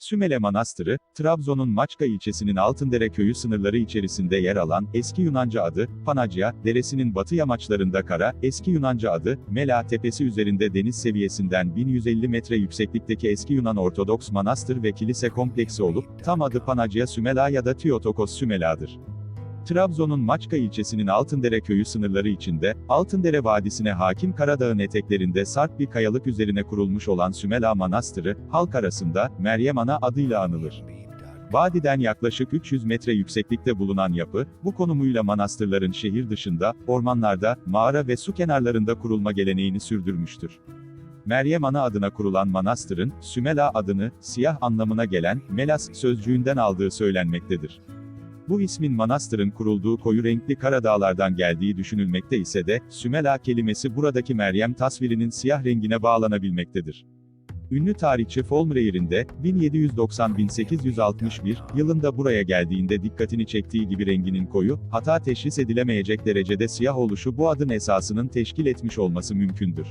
Sümele Manastırı, Trabzon'un Maçka ilçesinin Altındere köyü sınırları içerisinde yer alan, eski Yunanca adı, Panagya, deresinin batı yamaçlarında kara, eski Yunanca adı, Mela tepesi üzerinde deniz seviyesinden 1150 metre yükseklikteki eski Yunan Ortodoks Manastır ve Kilise kompleksi olup, tam adı Panagya Sümela ya da Theotokos Sümela'dır. Trabzon'un Maçka ilçesinin Altındere köyü sınırları içinde, Altındere Vadisi'ne hakim Karadağ'ın eteklerinde sarp bir kayalık üzerine kurulmuş olan Sümela Manastırı, halk arasında, Meryem Ana adıyla anılır. Vadiden yaklaşık 300 metre yükseklikte bulunan yapı, bu konumuyla manastırların şehir dışında, ormanlarda, mağara ve su kenarlarında kurulma geleneğini sürdürmüştür. Meryem Ana adına kurulan manastırın, Sümela adını, siyah anlamına gelen, Melas sözcüğünden aldığı söylenmektedir. Bu ismin manastırın kurulduğu koyu renkli Karadağlardan geldiği düşünülmekte ise de, Sümela kelimesi buradaki Meryem tasvirinin siyah rengine bağlanabilmektedir. Ünlü tarihçi Folmreyer'in de, 1790-1861 yılında buraya geldiğinde dikkatini çektiği gibi renginin koyu, hata teşhis edilemeyecek derecede siyah oluşu bu adın esasının teşkil etmiş olması mümkündür.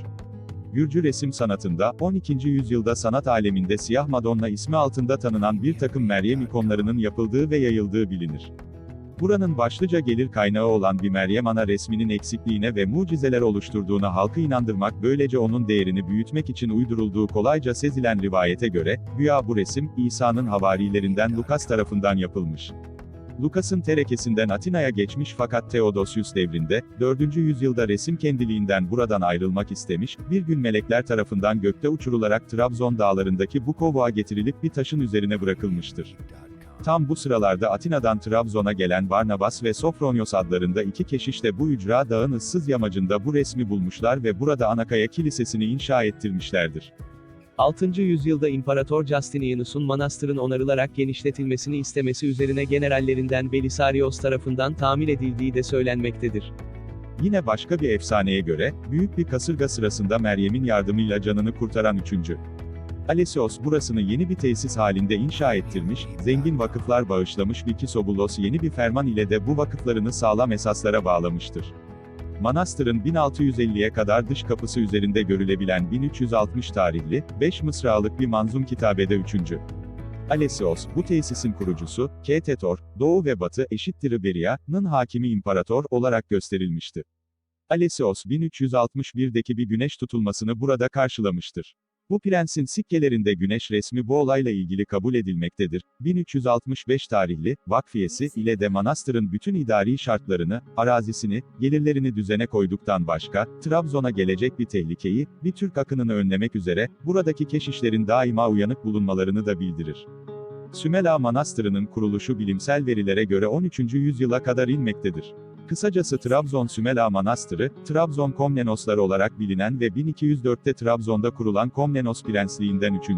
Gürcü resim sanatında, 12. yüzyılda sanat aleminde Siyah Madonna ismi altında tanınan bir takım Meryem ikonlarının yapıldığı ve yayıldığı bilinir. Buranın başlıca gelir kaynağı olan bir Meryem Ana resminin eksikliğine ve mucizeler oluşturduğuna halkı inandırmak böylece onun değerini büyütmek için uydurulduğu kolayca sezilen rivayete göre, güya bu resim, İsa'nın havarilerinden Lukas tarafından yapılmış. Lukas'ın terekesinden Atina'ya geçmiş fakat Theodosius devrinde, 4. yüzyılda resim kendiliğinden buradan ayrılmak istemiş, bir gün melekler tarafından gökte uçurularak Trabzon dağlarındaki bu kovuğa getirilip bir taşın üzerine bırakılmıştır. Tam bu sıralarda Atina'dan Trabzon'a gelen Barnabas ve Sofronios adlarında iki keşiş de bu ücra dağın ıssız yamacında bu resmi bulmuşlar ve burada Anakaya Kilisesi'ni inşa ettirmişlerdir. 6. yüzyılda İmparator Justinianus'un manastırın onarılarak genişletilmesini istemesi üzerine generallerinden Belisarios tarafından tamir edildiği de söylenmektedir. Yine başka bir efsaneye göre, büyük bir kasırga sırasında Meryem'in yardımıyla canını kurtaran 3. Alesios burasını yeni bir tesis halinde inşa ettirmiş, zengin vakıflar bağışlamış bir Kisobulos yeni bir ferman ile de bu vakıflarını sağlam esaslara bağlamıştır. Manastırın 1650'ye kadar dış kapısı üzerinde görülebilen 1360 tarihli, 5 mısralık bir manzum kitabede 3. Alesios, bu tesisin kurucusu, Ketetor, Doğu ve Batı eşittir Iberia'nın hakimi imparator olarak gösterilmişti. Alesios 1361'deki bir güneş tutulmasını burada karşılamıştır. Bu prensin sikkelerinde güneş resmi bu olayla ilgili kabul edilmektedir. 1365 tarihli, vakfiyesi ile de manastırın bütün idari şartlarını, arazisini, gelirlerini düzene koyduktan başka, Trabzon'a gelecek bir tehlikeyi, bir Türk akınını önlemek üzere, buradaki keşişlerin daima uyanık bulunmalarını da bildirir. Sümela Manastırı'nın kuruluşu bilimsel verilere göre 13. yüzyıla kadar inmektedir. Kısacası Trabzon Sümela Manastırı, Trabzon Komnenosları olarak bilinen ve 1204'te Trabzon'da kurulan Komnenos Prensliğinden 3.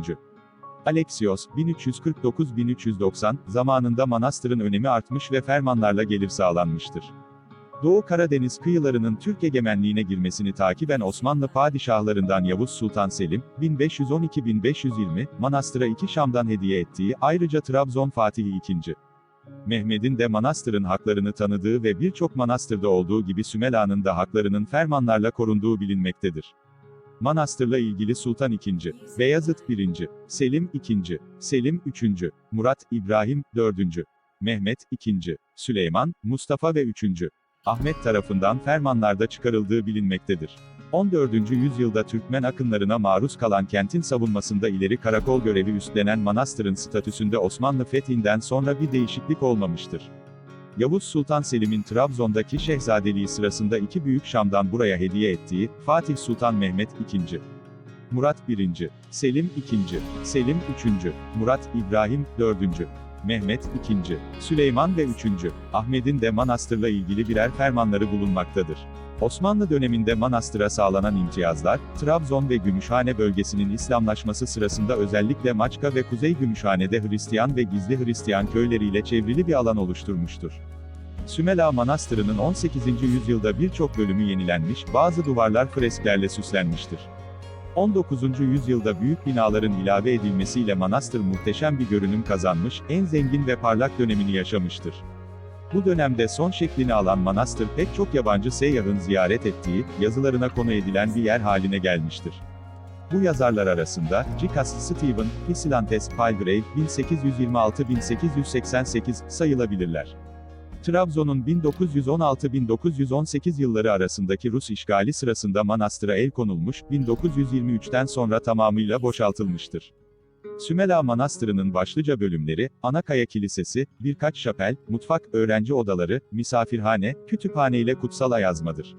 Alexios, 1349-1390, zamanında manastırın önemi artmış ve fermanlarla gelir sağlanmıştır. Doğu Karadeniz kıyılarının Türk egemenliğine girmesini takiben Osmanlı padişahlarından Yavuz Sultan Selim, 1512-1520, manastıra iki Şam'dan hediye ettiği, ayrıca Trabzon Fatihi II. Mehmet'in de manastırın haklarını tanıdığı ve birçok manastırda olduğu gibi Sümela'nın da haklarının fermanlarla korunduğu bilinmektedir. Manastırla ilgili Sultan II, Beyazıt I, Selim II, Selim III, Murat, İbrahim IV, Mehmet II, Süleyman, Mustafa ve III. Ahmet tarafından fermanlarda çıkarıldığı bilinmektedir. 14. yüzyılda Türkmen akınlarına maruz kalan kentin savunmasında ileri karakol görevi üstlenen manastırın statüsünde Osmanlı fethinden sonra bir değişiklik olmamıştır. Yavuz Sultan Selim'in Trabzon'daki şehzadeliği sırasında iki büyük Şam'dan buraya hediye ettiği, Fatih Sultan Mehmet II. Murat I. Selim II. Selim III. Murat İbrahim IV. Mehmet II. Süleyman ve III. Ahmet'in de manastırla ilgili birer fermanları bulunmaktadır. Osmanlı döneminde manastıra sağlanan imtiyazlar, Trabzon ve Gümüşhane bölgesinin İslamlaşması sırasında özellikle Maçka ve Kuzey Gümüşhane'de Hristiyan ve gizli Hristiyan köyleriyle çevrili bir alan oluşturmuştur. Sümela Manastırı'nın 18. yüzyılda birçok bölümü yenilenmiş, bazı duvarlar fresklerle süslenmiştir. 19. yüzyılda büyük binaların ilave edilmesiyle manastır muhteşem bir görünüm kazanmış, en zengin ve parlak dönemini yaşamıştır. Bu dönemde son şeklini alan manastır pek çok yabancı seyyahın ziyaret ettiği, yazılarına konu edilen bir yer haline gelmiştir. Bu yazarlar arasında, Cikas Stephen, Hisilantes Palgrave, 1826-1888 sayılabilirler. Trabzon'un 1916-1918 yılları arasındaki Rus işgali sırasında manastıra el konulmuş, 1923'ten sonra tamamıyla boşaltılmıştır. Sümela Manastırı'nın başlıca bölümleri, Anakaya Kilisesi, birkaç şapel, mutfak, öğrenci odaları, misafirhane, kütüphane ile kutsal ayazmadır.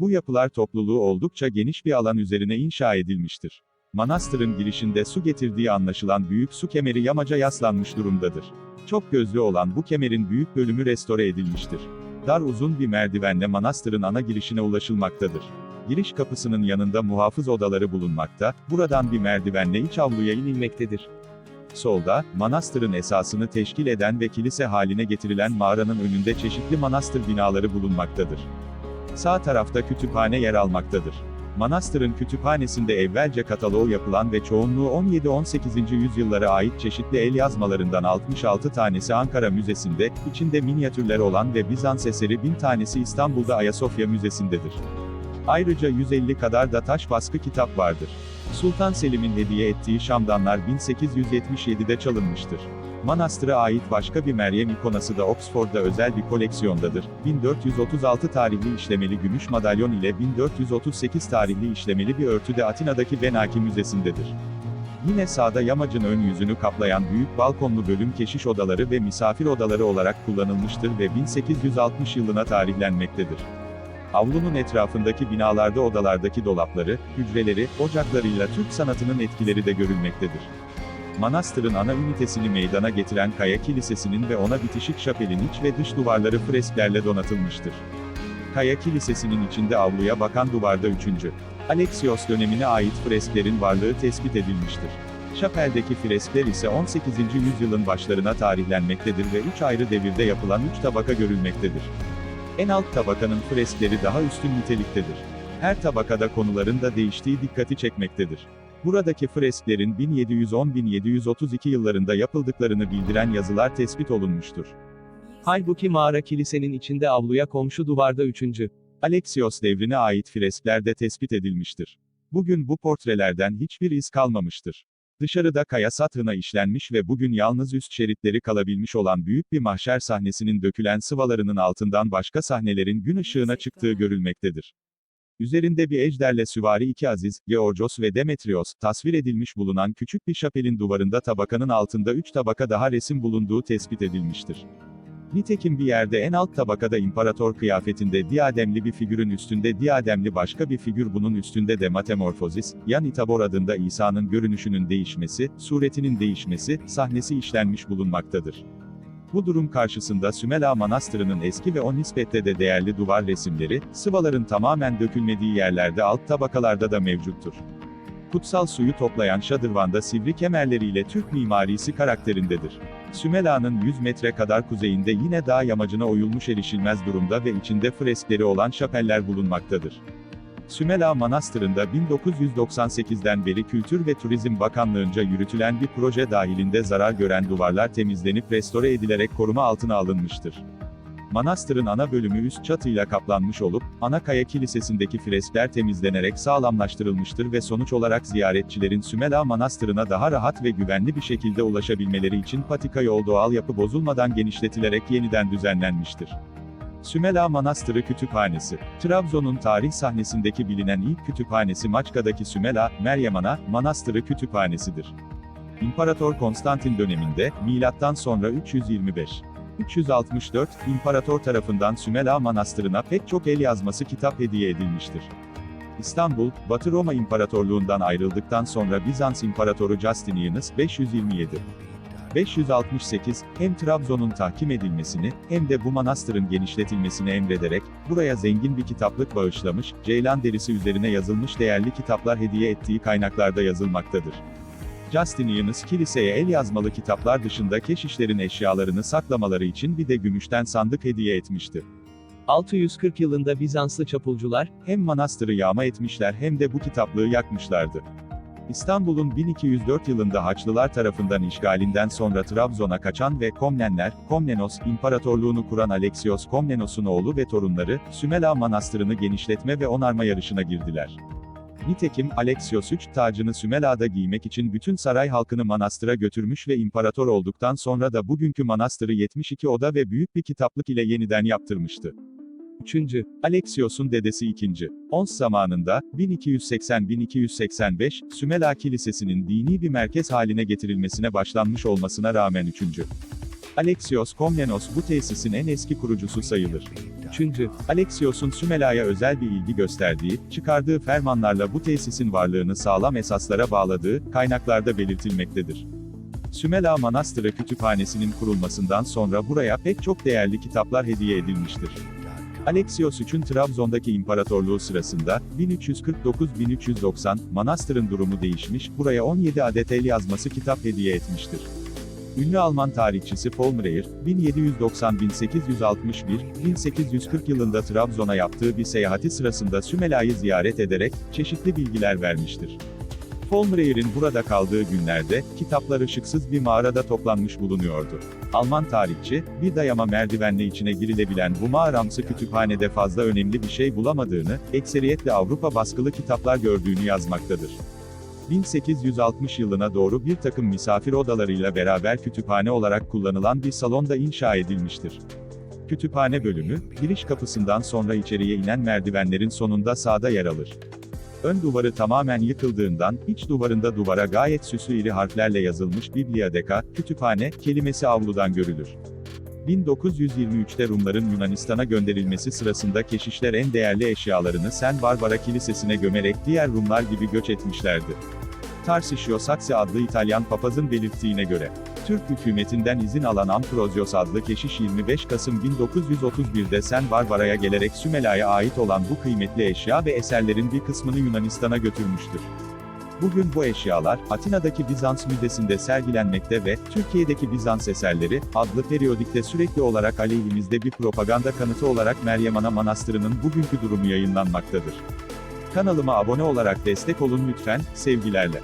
Bu yapılar topluluğu oldukça geniş bir alan üzerine inşa edilmiştir. Manastırın girişinde su getirdiği anlaşılan büyük su kemeri yamaca yaslanmış durumdadır. Çok gözlü olan bu kemerin büyük bölümü restore edilmiştir. Dar uzun bir merdivenle manastırın ana girişine ulaşılmaktadır. Giriş kapısının yanında muhafız odaları bulunmakta, buradan bir merdivenle iç avluya inilmektedir. Solda, manastırın esasını teşkil eden ve kilise haline getirilen mağaranın önünde çeşitli manastır binaları bulunmaktadır. Sağ tarafta kütüphane yer almaktadır. Manastırın kütüphanesinde evvelce kataloğu yapılan ve çoğunluğu 17-18. yüzyıllara ait çeşitli el yazmalarından 66 tanesi Ankara Müzesi'nde, içinde minyatürler olan ve Bizans eseri 1000 tanesi İstanbul'da Ayasofya Müzesi'ndedir. Ayrıca 150 kadar da taş baskı kitap vardır. Sultan Selim'in hediye ettiği şamdanlar 1877'de çalınmıştır. Manastıra ait başka bir Meryem ikonası da Oxford'da özel bir koleksiyondadır. 1436 tarihli işlemeli gümüş madalyon ile 1438 tarihli işlemeli bir örtü de Atina'daki Benaki Müzesi'ndedir. Yine sağda yamacın ön yüzünü kaplayan büyük balkonlu bölüm keşiş odaları ve misafir odaları olarak kullanılmıştır ve 1860 yılına tarihlenmektedir. Avlunun etrafındaki binalarda odalardaki dolapları, hücreleri, ocaklarıyla Türk sanatının etkileri de görülmektedir. Manastırın ana ünitesini meydana getiren Kaya Kilisesi'nin ve ona bitişik şapelin iç ve dış duvarları fresklerle donatılmıştır. Kaya Kilisesi'nin içinde avluya bakan duvarda 3. Alexios dönemine ait fresklerin varlığı tespit edilmiştir. Şapeldeki freskler ise 18. yüzyılın başlarına tarihlenmektedir ve 3 ayrı devirde yapılan 3 tabaka görülmektedir. En alt tabakanın freskleri daha üstün niteliktedir. Her tabakada konuların da değiştiği dikkati çekmektedir. Buradaki fresklerin 1710-1732 yıllarında yapıldıklarını bildiren yazılar tespit olunmuştur. Halbuki mağara kilisenin içinde avluya komşu duvarda 3. Alexios devrine ait freskler de tespit edilmiştir. Bugün bu portrelerden hiçbir iz kalmamıştır. Dışarıda kaya sathına işlenmiş ve bugün yalnız üst şeritleri kalabilmiş olan büyük bir mahşer sahnesinin dökülen sıvalarının altından başka sahnelerin gün ışığına çıktığı görülmektedir. Üzerinde bir ejderle süvari iki aziz, Georgos ve Demetrios, tasvir edilmiş bulunan küçük bir şapelin duvarında tabakanın altında üç tabaka daha resim bulunduğu tespit edilmiştir. Nitekim bir yerde en alt tabakada imparator kıyafetinde diademli bir figürün üstünde diademli başka bir figür bunun üstünde de metamorfozis, yan itabor adında İsa'nın görünüşünün değişmesi, suretinin değişmesi, sahnesi işlenmiş bulunmaktadır. Bu durum karşısında Sümela Manastırı'nın eski ve o nispette de değerli duvar resimleri, sıvaların tamamen dökülmediği yerlerde alt tabakalarda da mevcuttur. Kutsal suyu toplayan şadırvanda sivri kemerleriyle Türk mimarisi karakterindedir. Sümela'nın 100 metre kadar kuzeyinde yine dağ yamacına oyulmuş erişilmez durumda ve içinde freskleri olan şapeller bulunmaktadır. Sümela Manastırı'nda 1998'den beri Kültür ve Turizm Bakanlığı'nca yürütülen bir proje dahilinde zarar gören duvarlar temizlenip restore edilerek koruma altına alınmıştır. Manastırın ana bölümü üst çatıyla kaplanmış olup, ana kaya kilisesindeki freskler temizlenerek sağlamlaştırılmıştır ve sonuç olarak ziyaretçilerin Sümela Manastırı'na daha rahat ve güvenli bir şekilde ulaşabilmeleri için patika yol doğal yapı bozulmadan genişletilerek yeniden düzenlenmiştir. Sümela Manastırı Kütüphanesi Trabzon'un tarih sahnesindeki bilinen ilk kütüphanesi Maçka'daki Sümela, Meryem Ana, Manastırı Kütüphanesidir. İmparator Konstantin döneminde, milattan sonra 325 364, İmparator tarafından Sümela Manastırı'na pek çok el yazması kitap hediye edilmiştir. İstanbul, Batı Roma İmparatorluğundan ayrıldıktan sonra Bizans İmparatoru Justinianus 527 568, hem Trabzon'un tahkim edilmesini, hem de bu manastırın genişletilmesini emrederek, buraya zengin bir kitaplık bağışlamış, ceylan derisi üzerine yazılmış değerli kitaplar hediye ettiği kaynaklarda yazılmaktadır. Justinianus kiliseye el yazmalı kitaplar dışında keşişlerin eşyalarını saklamaları için bir de gümüşten sandık hediye etmişti. 640 yılında Bizanslı çapulcular, Hem manastırı yağma etmişler hem de bu kitaplığı yakmışlardı. İstanbul'un 1204 yılında Haçlılar tarafından işgalinden sonra Trabzon'a kaçan ve Komnenler, Komnenos, İmparatorluğunu kuran Alexios Komnenos'un oğlu ve torunları, Sümela Manastırı'nı genişletme ve onarma yarışına girdiler. Nitekim, Alexios III tacını Sümela'da giymek için bütün saray halkını manastıra götürmüş ve imparator olduktan sonra da bugünkü manastırı 72 oda ve büyük bir kitaplık ile yeniden yaptırmıştı. 3. Alexios'un dedesi 2. Ons zamanında, 1280-1285, Sümela Kilisesi'nin dini bir merkez haline getirilmesine başlanmış olmasına rağmen 3. Alexios Komnenos bu tesisin en eski kurucusu sayılır. 3. Alexios'un Sümela'ya özel bir ilgi gösterdiği, çıkardığı fermanlarla bu tesisin varlığını sağlam esaslara bağladığı, kaynaklarda belirtilmektedir. Sümela Manastırı Kütüphanesi'nin kurulmasından sonra buraya pek çok değerli kitaplar hediye edilmiştir. Alexios III'ün Trabzon'daki imparatorluğu sırasında, 1349-1390, manastırın durumu değişmiş, buraya 17 adet el yazması kitap hediye etmiştir. Ünlü Alman tarihçisi Vollmreyer, 1790-1861-1840 yılında Trabzon'a yaptığı bir seyahati sırasında Sümela'yı ziyaret ederek, çeşitli bilgiler vermiştir. Vollmreyer'in burada kaldığı günlerde, kitaplar ışıksız bir mağarada toplanmış bulunuyordu. Alman tarihçi, bir dayama merdivenle içine girilebilen bu mağaramsı kütüphanede fazla önemli bir şey bulamadığını, ekseriyetle Avrupa baskılı kitaplar gördüğünü yazmaktadır. 1860 yılına doğru bir takım misafir odalarıyla beraber kütüphane olarak kullanılan bir salon da inşa edilmiştir. Kütüphane bölümü, giriş kapısından sonra içeriye inen merdivenlerin sonunda sağda yer alır. Ön duvarı tamamen yıkıldığından, iç duvarında duvara gayet süslü iri harflerle yazılmış Bibliadeka, kütüphane, kelimesi avludan görülür. 1923'te Rumların Yunanistan'a gönderilmesi sırasında keşişler en değerli eşyalarını Sen Barbara Kilisesi'ne gömerek diğer Rumlar gibi göç etmişlerdi. Tarsiccio Saxi adlı İtalyan papazın belirttiğine göre, Türk hükümetinden izin alan Ambrosios adlı keşiş 25 Kasım 1931'de Sen Barbara'ya gelerek Sümela'ya ait olan bu kıymetli eşya ve eserlerin bir kısmını Yunanistan'a götürmüştür. Bugün bu eşyalar, Atina'daki Bizans Müzesi'nde sergilenmekte ve, Türkiye'deki Bizans eserleri, adlı periyodikte sürekli olarak aleyhimizde bir propaganda kanıtı olarak Meryem Ana Manastırı'nın bugünkü durumu yayınlanmaktadır. Kanalıma abone olarak destek olun lütfen, sevgilerle.